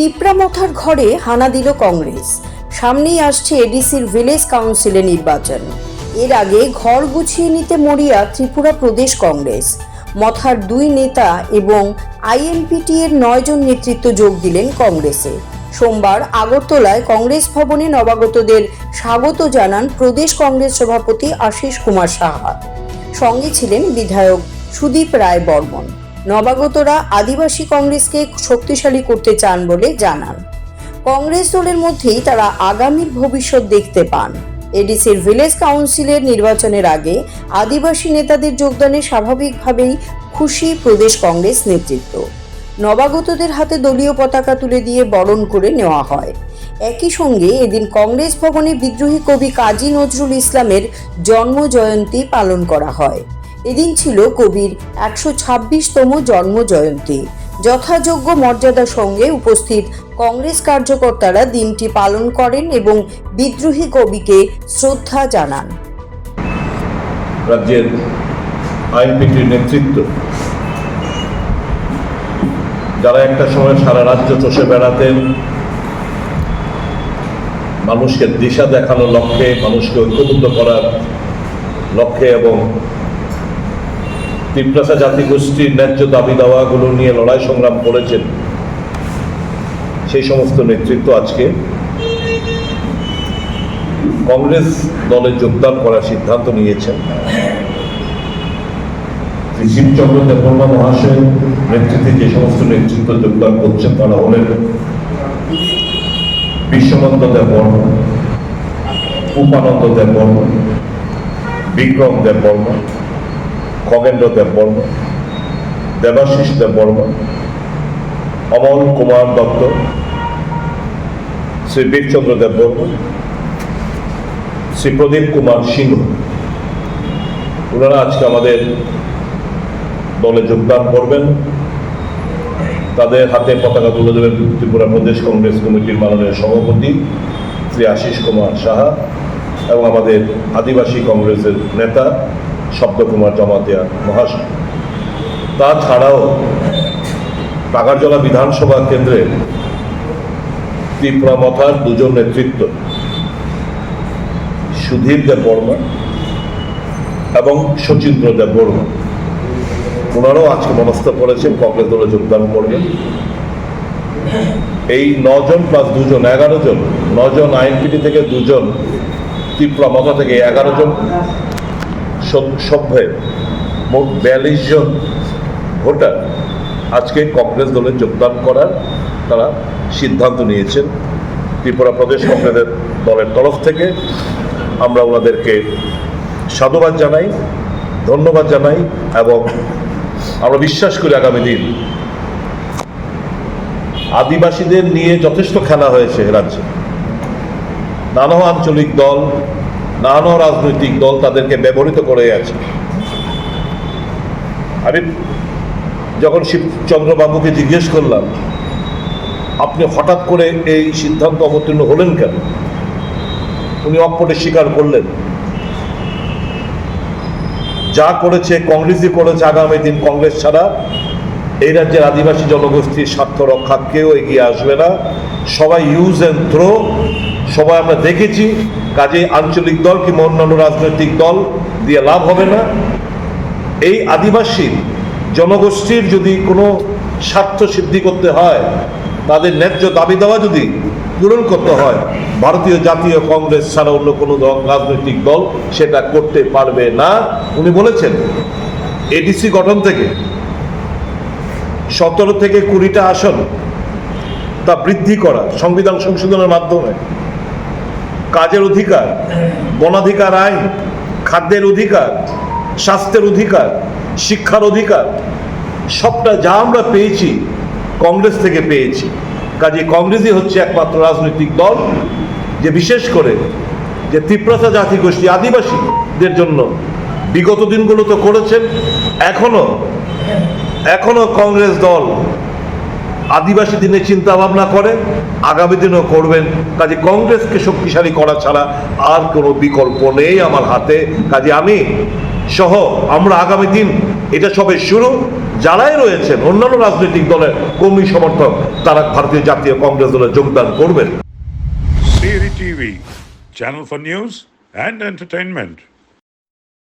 টিপরামথার ঘরে হানা দিল কংগ্রেস। সামনেই আসছে এডিসির ভিলেজ কাউন্সিলে নির্বাচন। এর আগে ঘর গুছিয়ে নিতে মরিয়া ত্রিপুরা প্রদেশ কংগ্রেস। মথার দুই নেতা এবং আইএনপিটি এর নয়জন নেতৃত্ব যোগ দিলেন কংগ্রেসে। সোমবার আগরতলায় কংগ্রেস ভবনে নবাগতদের স্বাগত জানান প্রদেশ কংগ্রেস সভাপতি আশিস কুমার সাহা। সঙ্গে ছিলেন বিধায়ক সুদীপ রায় বর্মন। নবাগতরা আদিবাসী কংগ্রেসকে শক্তিশালী করতে চান বলে জানান। কংগ্রেস দলের মধ্যেই তারা আগামীর ভবিষ্যৎ দেখতে পান। এডিসির ভিলেজ কাউন্সিলের নির্বাচনের আগে আদিবাসী নেতাদের যোগদানে স্বাভাবিকভাবেই খুশি প্রদেশ কংগ্রেস নেতৃত্ব। নবাগতদের হাতে দলীয় পতাকা তুলে দিয়ে বরণ করে নেওয়া হয়। একই সঙ্গে এদিন কংগ্রেস ভবনে বিদ্রোহী কবি কাজী নজরুল ইসলামের জন্ম জয়ন্তী পালন করা হয়। এদিন ছিল কবির একশো ছাব্বিশতম জন্ম জয়ন্তী যথাযোগ্য মর্যাদার সঙ্গে উপস্থিত কংগ্রেস কার্যকর্তারা দিনটি পালন করেন এবং বিদ্রোহী কবিকে শ্রদ্ধা জানান। রাজ্যের আইনপিটির নেতৃত্ব যারা একটা সময় সারা রাজ্য চষে বেড়াতেন, মানুষকে দিশা দেখানোর লক্ষ্যে, মানুষকে ঐক্যবদ্ধ করার লক্ষ্যে এবং তিপ্রাসা জাতিগোষ্ঠীর ন্যায্য দাবি দাওয়াগুলো নিয়ে লড়াই সংগ্রাম করেছেন। সেই সমস্ত নেতৃত্ব আজকে কংগ্রেস দলে যোগদান করার সিদ্ধান্ত নিয়েছেন। শিবচন্দ্র দেববর্মা মহাশয় নেতৃত্বে যে সমস্ত নেতৃত্ব যোগদান করছেন, তারা হলেন বিশ্বনন্দ দেববর্মা উপানন্দ দেববর্মা বিক্রম দেববর্মা খগেন্দ্র দেব দেববর্মা, দেবাশিস দেববর্মা, অমল কুমার দত্ত, শ্রী বীরচন্দ্র দেববর্মা, শ্রী প্রদীপ কুমার সিংহ। ওনারা আজকে আমাদের দলে যোগদান করবেন। তাদের হাতে পতাকা তুলে দেবেন ত্রিপুরা প্রদেশ কংগ্রেস কমিটির মাননীয় সভাপতি শ্রী আশিস কুমার সাহা এবং আমাদের আদিবাসী কংগ্রেসের নেতা শব্দকুমার জমাতিয়া মহাশয়। তাছাড়াও টাকারজলা বিধানসভা কেন্দ্রের মথার দুজন নেতৃত্ব, সুধীর দেব বর্মা এবং শচীন্দ্র দেব বর্মা। ওনারাও আজকে মনস্থ করেছেন, কংগ্রেস দলে যোগদান করবেন। এই নজন প্লাস দুজন, এগারো জন, নজন আইনপিটি থেকে দুজন, ত্রিপুরা মতা থেকে এগারো জন। সভ্যের মোট বিয়াল্লিশ জন ভোটার আজকে কংগ্রেস দলে যোগদান করার তারা সিদ্ধান্ত নিয়েছেন। ত্রিপুরা প্রদেশ কংগ্রেসের দলের তরফ থেকে আমরা ওনাদেরকে সাধুবাদ জানাই, ধন্যবাদ জানাই এবং আমরা বিশ্বাস করি আগামী দিন আদিবাসীদের নিয়ে যথেষ্ট খেলা হয়েছে রাজ্যে। নানা আঞ্চলিক দল নানা রাজনৈতিক দল তাদেরকে ব্যবহৃত করে আছে। আমি যখন শিবচন্দ্রবাবুকে জিজ্ঞেস করলাম, আপনি হঠাৎ করে এই সিদ্ধান্ত অবতীর্ণ হলেন কেন? উনি অকপটে স্বীকার করলেন। যা করেছে কংগ্রেসই করেছে আগামী দিন কংগ্রেস ছাড়া। এই রাজ্যের আদিবাসী জনগোষ্ঠীর স্বার্থ রক্ষা কেউ এগিয়ে আসবে না। সবাই ইউজ অ্যান্ড থ্রো সবাই আমরা দেখেছি কাজে আঞ্চলিক দল কিংবা অন্যান্য রাজনৈতিক দল দিয়ে লাভ হবে না। এই আদিবাসী জনগোষ্ঠীর যদি কোনো স্বার্থ সিদ্ধি করতে হয়, তাদের ন্যায্য দাবি দেওয়া যদি পূরণ করতে হয়, ভারতীয় জাতীয় কংগ্রেস ছাড়া অন্য কোনো রাজনৈতিক দল সেটা করতে পারবে না। উনি বলেছেন, এডিসি গঠন থেকে সতেরো থেকে কুড়িটা আসন তা বৃদ্ধি করা সংবিধান সংশোধনের মাধ্যমে কাজের অধিকার, বনাধিকার আইন, খাদ্যের অধিকার, স্বাস্থ্যের অধিকার, শিক্ষার অধিকার, সবটা যা আমরা পেয়েছি, কংগ্রেস থেকে পেয়েছি। কাজে কংগ্রেসই হচ্ছে একমাত্র রাজনৈতিক দল, যে বিশেষ করে যে তীব্রতা জাতিগোষ্ঠী আদিবাসীদের জন্য বিগত দিনগুলো তো করেছেন, এখনও এখনও কংগ্রেস দল আদিবাসী দিনে চিন্তা ভাবনা করে আগামী দিনও করবেন। কাজে কংগ্রেসকে শক্তিশালী করা ছাড়া আর কোনো বিকল্প নেই আমার হাতে। কাজে আমি সহ আমরা আগামী দিন এটা সবে শুরু। যারাই রয়েছেন অন্যান্য রাজনৈতিক দলের কর্মী সমর্থক তারা ভারতীয় জাতীয় কংগ্রেস দলে যোগদান করবেন। TV, channel for news and entertainment.